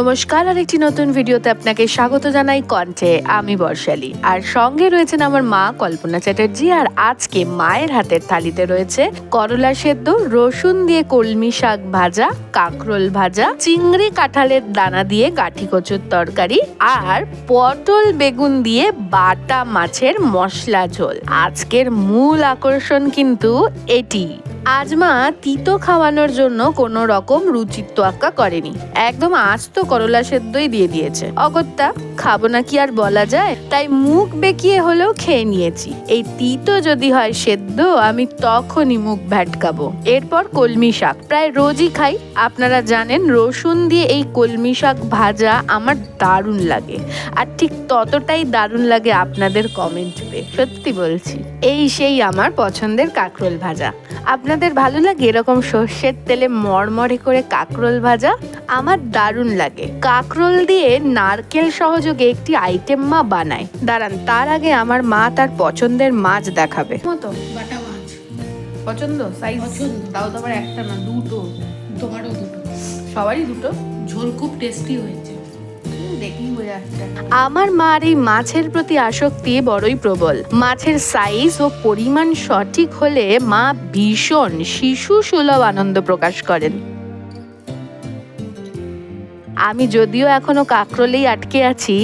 নমস্কার আর একটি নতুন ভিডিওতে আপনাকে স্বাগত জানাই কণ্ঠে আমি বর্ষালী। আর সঙ্গে রয়েছেন আমার মা কল্পনা চ্যাটার্জি, আর আজকে মায়ের হাতের থালিতে রয়েছে করলা সেদ্ধ, রসুন দিয়ে কলমি শাক ভাজা, কাঁকরোল ভাজা, চিংড়ি কাঁঠালের দানা দিয়ে কাঠি কচুর তরকারি, আর পটল বেগুন দিয়ে বাটা মাছের মশলা ঝোল। আজকের মূল আকর্ষণ কিন্তু এটি। আজ মা তিতো খাওয়ানোর জন্য কোনো রকম রুচির তোয়াক্কা করেনি। একদম আস্ত করলা সেদ্ধই দিয়ে দিয়েছে। অগত্যা, খাব না কি আর বলা যায়? তাই মুখ বেঁকিয়ে হলেও খেয়ে নিয়েছি। এই তিতো যদি হয় সেদ্ধ, আমি তখনই মুখ ভ্যাটকাবো। এরপর কলমি শাক। প্রায় রোজই খাই। আপনারা জানেন, রসুন দিয়ে এই কলমি শাক ভাজা আমার দারুণ লাগে। আর ঠিক ততটাই দারুণ লাগে আপনাদের কমেন্ট পেয়ে। সত্যি বলছি, এই সেই আমার পছন্দের কাঁকরোল ভাজা। আপনাদের ভালো লাগে এরকম সর্ষের তেলে মরমরে করে কাঁকরোল ভাজা? আমার দারুণ লাগে। কাঁকরোল দিয়ে নারকেল সহযোগে একটি আইটেম মা বানায়। দাঁড়ান তার আগে আমার মা তার পছন্দের মাছ দেখাবে। মতো? বাটা মাছ। পছন্দ? সাইজ। তাও তো আবার একটা না দুটো। তোমারও দুটো। সবারই দুটো? ঝোল খুব টেস্টি হয়েছে। আমার মার এই মাছের প্রতি আসক্তি বড়ই প্রবল। মাছের সাইজ ও পরিমাণ সঠিক হলে মা ভীষণ শিশু সুলভ আনন্দ প্রকাশ করেন। আমি যদিও এখনও কাঁকরোলেই আটকে আছি,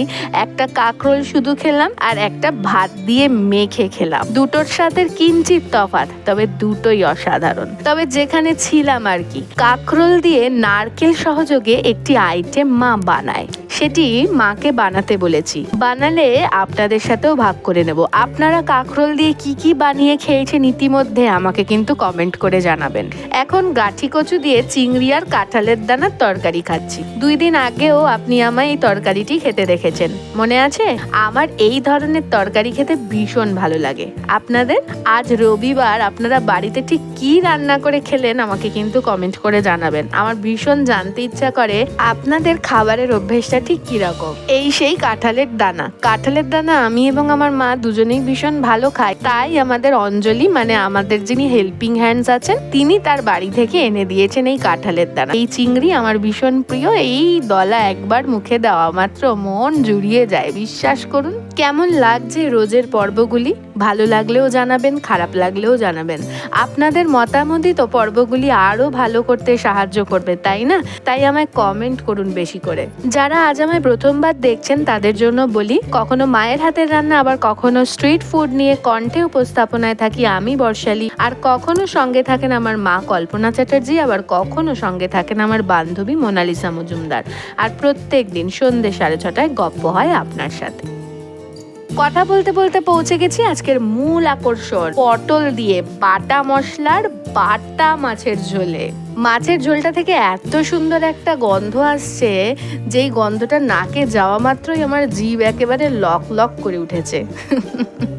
একটা কাঁকরোল শুধু খেলাম আর একটা ভাত দিয়ে মেখে খেলাম। দুটোর সাথে কিঞ্চিত তফাৎ, তবে দুটোই অসাধারণ। তবে যেখানে ছিলাম আর কি, কাঁকরোল দিয়ে নারকেল সহযোগে একটি আইটেম মা বানায়। সেটি মাকে বানাতে বলেছি। বানালে আপনাদের সাথেও ভাগ করে নেব। আপনারা কাঁকরোল দিয়ে কি কি বানিয়ে খেয়েছেন ইতিমধ্যে আমাকে কিন্তু কমেন্ট করে জানাবেন। এখন গাঠি কচু দিয়ে চিংড়ি আর কাঁঠালের দানার তরকারি খাচ্ছি। দুই দিন আগেও আপনি আমায় এই তরকারিটি খেতে দেখেছেন। মনে আছে? আমার এই ধরনের তরকারি খেতে ভীষণ ভালো লাগে। আপনাদের? আজ রবিবার আপনারা বাড়িতে ঠিক কি রান্না করে খেলেন আমাকে কিন্তু কমেন্ট করে জানাবেন। আমার ভীষণ জানতে ইচ্ছা করে আপনাদের খাবারের অভ্যেসটা ঠিক কীরকম? এই সেই কাঁঠালের দানা। কাঁঠালের দানা আমি এবং আমার মা দুজনেই ভীষণ ভালো খাই। তাই আমাদের অঞ্জলি মানে আমাদের যিনি হেল্পিং হ্যান্ডস আছেন, তিনি তার বাড়ি থেকে এনে দিয়েছেন এই কাঁঠালের দানা। এই চিংড়ি আমার ভীষণ প্রিয়। এই দলা একবার মুখে দেওয়া মাত্র মন জুড়িয়ে যায়। বিশ্বাস করুন, কেমন লাগছে রোজের পর্বগুলি? ভালো লাগলেও জানাবেন, খারাপ লাগলেও জানাবেন। আপনাদের মতামতই তো পর্বগুলি আরও ভালো করতে সাহায্য করবে, তাই না? তাই আমায় কমেন্ট করুন বেশি করে। যারা আজ আমায় প্রথমবার দেখছেন, তাদের জন্য বলি, কখনো মায়ের হাতের রান্না, আবার কখনো স্ট্রিট ফুড নিয়ে কণ্ঠে উপস্থাপনায় থাকি আমি, বর্ষালী। আর কখনো সঙ্গে থাকেন আমার মা, কল্পনা চ্যাটার্জি, আবার কখনো সঙ্গে থাকেন আমার বান্ধবী মোনালিসা মজুমদার। আর প্রত্যেক দিন সন্ধ্যে সাড়ে ছটায় গপ্প হয় আপনার সাথে। কথা বলতে বলতে পৌঁছে গেছি আজকের মূল আকর্ষণ। পটল দিয়ে বাটা মশলার বাটা মাছের ঝোলে। মাছের ঝোলটা থেকে এত সুন্দর একটা গন্ধ আসছে, যেই গন্ধটা নাকে যাওয়া মাত্রই আমার জীব একেবারে লক লক করে উঠেছে।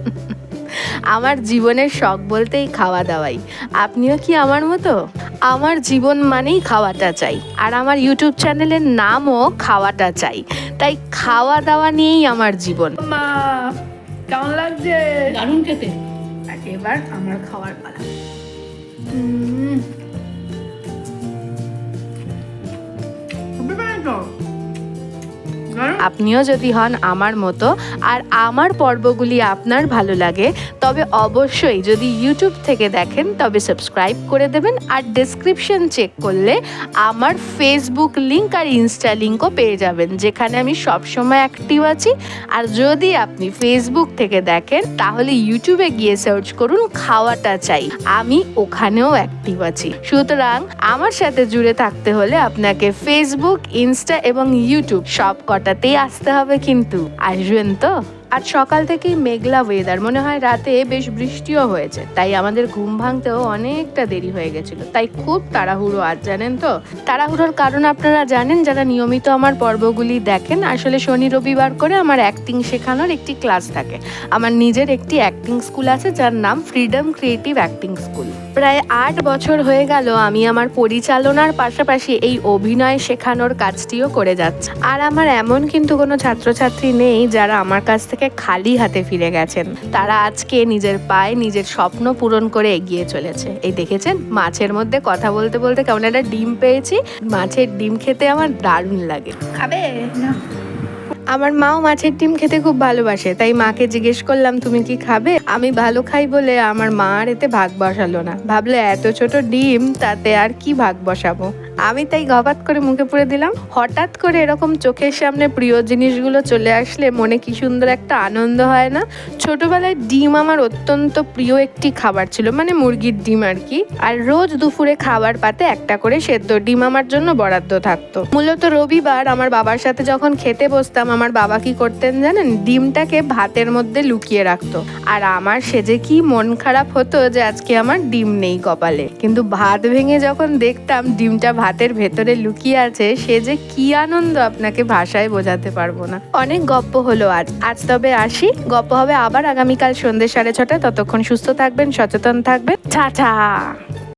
আমার জীবনের শখ বলতেই খাওয়া দাওয়াই। আপনিও কি আমার মতো? আমার জীবন মানেই খাওয়াটা চাই। আর আমার ইউটিউব চ্যানেলের নামও খাওয়াটা চাই। তাই খাওয়া দাওয়া নিয়েই আমার জীবন। মা কেমন লাগছে? দারুণ খেতে। এবার আমার খাওয়ার পালা। আপনিও যদি হন আমার মতো আর আমার পর্বগুলি আপনার ভালো লাগে, তবে অবশ্যই যদি ইউটিউব থেকে দেখেন, তবে সাবস্ক্রাইব করে দেবেন আর ডেসক্রিপশন চেক করলে আমার ফেসবুক লিঙ্ক আর ইনস্টা লিঙ্কও পেয়ে যাবেন, যেখানে আমি সবসময় অ্যাক্টিভ আছি। আর যদি আপনি ফেসবুক থেকে দেখেন, তাহলে ইউটিউবে গিয়ে সার্চ করুন খাওয়াটা চাই, আমি ওখানেও অ্যাক্টিভ আছি। সুতরাং আমার সাথে জুড়ে থাকতে হলে আপনাকে ফেসবুক ইনস্টা এবং ইউটিউব সব কটাতেই আসতে হবে কিন্তু। আসবেন তো? আজ সকাল থেকেই মেঘলা ওয়েদার মনে হয় রাতে বেশ বৃষ্টিও হয়েছে। তাই আমাদের ঘুম ভাঙতেও অনেকটা দেরি হয়ে গেছিল। তাই খুব তাড়াহুড়ো আজ, জানেন তো? তাড়াহুড়োর কারণ আপনারা জানেন, যারা নিয়মিত আমার পর্বগুলি দেখেন, আসলে শনি রবিবার করে আমার অ্যাক্টিং শেখানোর একটি ক্লাস থাকে। আমার নিজের একটি অ্যাক্টিং স্কুল আছে, যার নাম ফ্রিডম ক্রিয়েটিভ অ্যাক্টিং স্কুল প্রায় আট বছর হয়ে গেল আমি আমার পরিচালনার পাশাপাশি এই অভিনয় শেখানোর কাজটিও করে যাচ্ছি। আর আমার এমন কিন্তু কোনো ছাত্রছাত্রী নেই যারা আমার কাছ থেকে খালি হাতে ফিরে গেছেন। তারা আজকে নিজের পায়ে নিজের স্বপ্ন পূরণ করে এগিয়ে চলেছে। এই দেখেছেন? মাছের মধ্যে কথা বলতে বলতে কেমন একটা ডিম পেয়েছি। মাছের ডিম খেতে আমার দারুণ লাগে। খাবে? না। আমার মাও মাছের ডিম খেতে খুব ভালোবাসে, তাই মাকে জিজ্ঞেস করলাম, তুমি কি খাবে? আমি ভালো খাই বলে আমার মা আর এতে ভাগ বসালো না। ভাবলে, এত ছোট ডিম, তাতে আর কি ভাগ বসাবো? আমি তাই গবাত করে মুখে পুরে দিলাম। হঠাৎ করে এরকম চোখের সামনে প্রিয় জিনিসগুলো চলে আসলে মনে কি সুন্দর একটা আনন্দ হয় না? ছোটবেলায় ডিম আমার অত্যন্ত প্রিয় একটি খাবার ছিল মানে মুরগির ডিম আর কি। আর রোজ দুপুরে খাবার পাতে একটা করে সেদ্ধ ডিম আমার জন্য বরাদ্দ থাকতো। মূলত রবিবার আমার বাবার সাথে যখন খেতে বসতাম আমার বাবা কি করতেন জানেন? ডিমটাকে ভাতের মধ্যে লুকিয়ে রাখতো। আর আমার সেজে কি মন খারাপ হতো যে আজকে আমার ডিম নেই কপালে। কিন্তু ভাত ভেঙে যখন দেখতাম ডিমটা ভাতের ভেতরে লুকিয়ে আছে, সে যে কি আনন্দ আপনাকে ভাষায় বোঝাতে পারব না। অনেক গপ্প হলো আজ। আজ তবে আসি। গপ্প হবে আবার আগামীকাল সন্ধ্যে সাড়ে ছটা ততক্ষণ সুস্থ থাকবেন, সচেতন থাকবেন। ছা